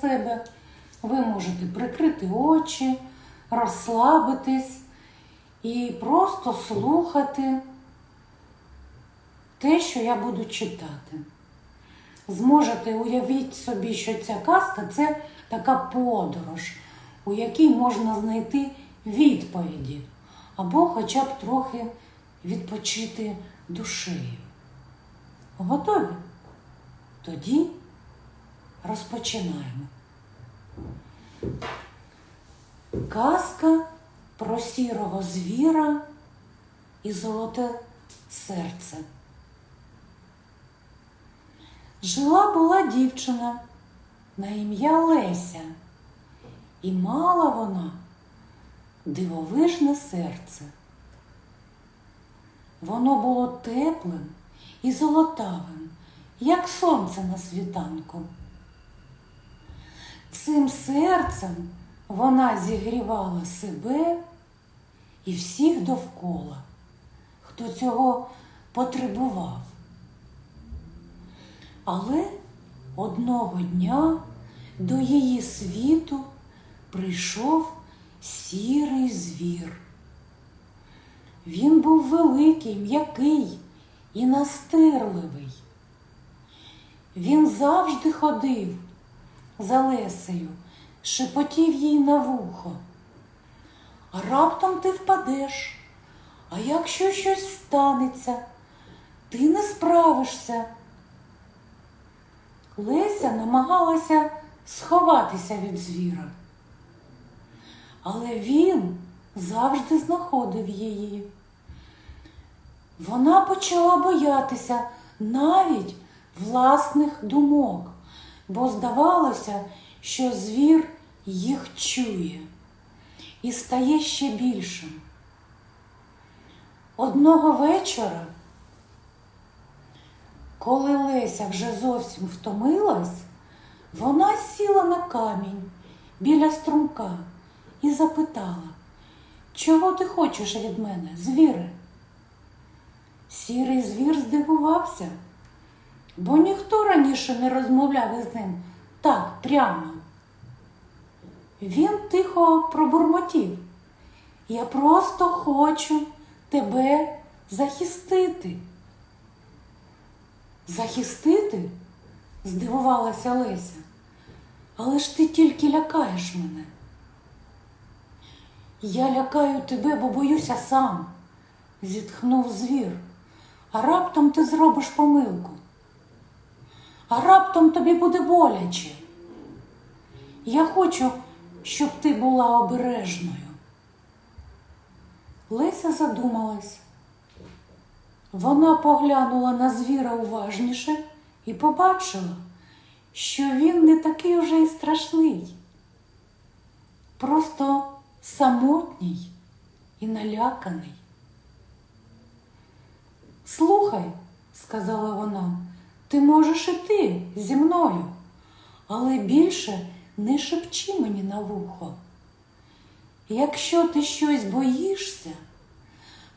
себе. Ви можете прикрити очі, розслабитись і просто слухати те, що я буду читати. Зможете уявити собі, що ця казка це така подорож, у якій можна знайти відповіді, або хоча б трохи відпочити душею. Готові? Тоді розпочинаємо. Казка про сірого звіра і золоте серце. Жила була дівчина на ім'я Леся, і мала вона дивовижне серце. Воно було теплим і золотавим, як сонце на світанку. Цим серцем вона зігрівала себе і всіх довкола, хто цього потребував. Але одного дня до її світу прийшов сірий звір. Він був великий, м'який і настирливий. Він завжди ходив за Лесею, шепотів їй на вухо. А раптом ти впадеш, а якщо щось станеться, ти не справишся. Леся намагалася сховатися від звіра, але він завжди знаходив її. Вона почала боятися навіть власних думок, бо здавалося, що звір їх чує і стає ще більшим. Одного вечора, коли Леся вже зовсім втомилась, вона сіла на камінь біля струмка і запитала, чого ти хочеш від мене, звіре? Сірий звір здивувався, бо ніхто раніше не розмовляв із ним так прямо. Він тихо пробурмотів. Я просто хочу тебе захистити. Захистити? здивувалася Леся. Але ж ти тільки лякаєш мене. Я лякаю тебе, бо боюся сам, зітхнув звір. А раптом ти зробиш помилку. А раптом тобі буде боляче. Я хочу, щоб ти була обережною. Леся задумалась. Вона поглянула на звіра уважніше і побачила, що він не такий уже й страшний, просто самотній і наляканий. Слухай, сказала вона, ти можеш іти зі мною, але більше не шепчи мені на вухо. Якщо ти щось боїшся,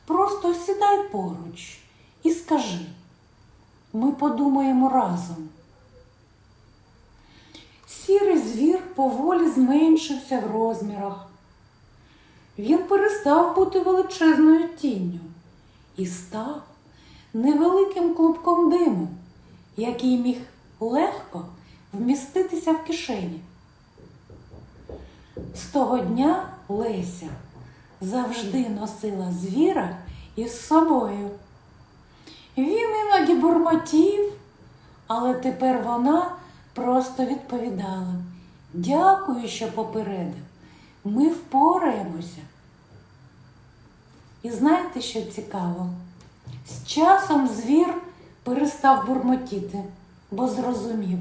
просто сідай поруч і скажи, ми подумаємо разом. Сірий звір поволі зменшився в розмірах. Він перестав бути величезною тінню і став невеликим клубком диму, який міг легко вміститися в кишені. З того дня Леся завжди носила звіра із собою. Він іноді бурмотів, але тепер вона просто відповідала Дякую, що попередив. Ми впораємося. І знаєте, що цікаво? З часом звір перестав бурмотіти, бо зрозумів.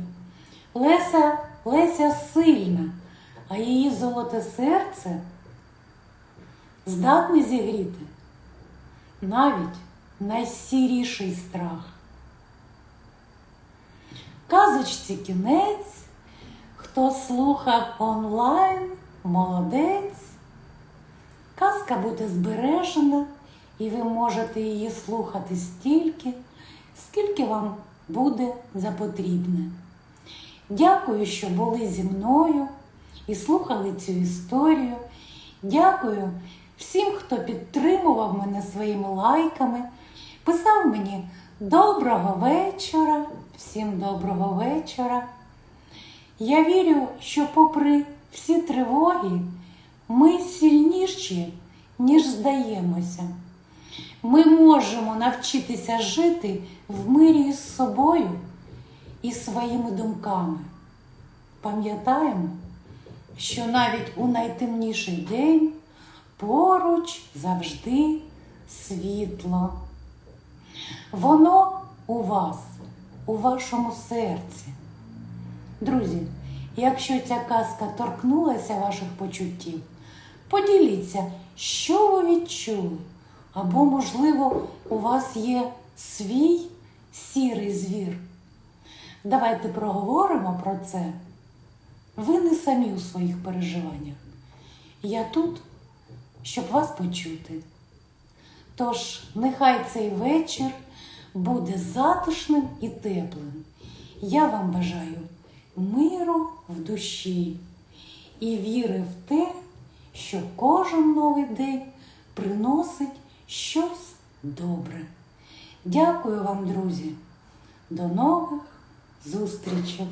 Леся, Леся сильна, а її золоте серце здатне зігріти навіть найсіріший страх. Казочці кінець, хто слухав онлайн, молодець. Казка буде збережена, і ви можете її слухати стільки, вам буде за потрібне. Дякую, що були зі мною і слухали цю історію. Дякую всім, хто підтримував мене своїми лайками, писав мені доброго вечора, всім доброго вечора. Я вірю, що попри всі тривоги, ми сильніші, ніж здаємося. Ми можемо навчитися жити в мирі з собою і своїми думками. Пам'ятаємо, що навіть у найтемніший день поруч завжди світло. Воно у вас, у вашому серці. Друзі, якщо ця казка торкнулася ваших почуттів, поділіться, що ви відчули. Або, можливо, у вас є свій сірий звір. Давайте проговоримо про це. Ви не самі у своїх переживаннях. Я тут, щоб вас почути. Тож, нехай цей вечір буде затишним і теплим. Я вам бажаю миру в душі і віри в те, що кожен новий день приносить щось добре. Дякую вам, друзі. До нових зустрічей!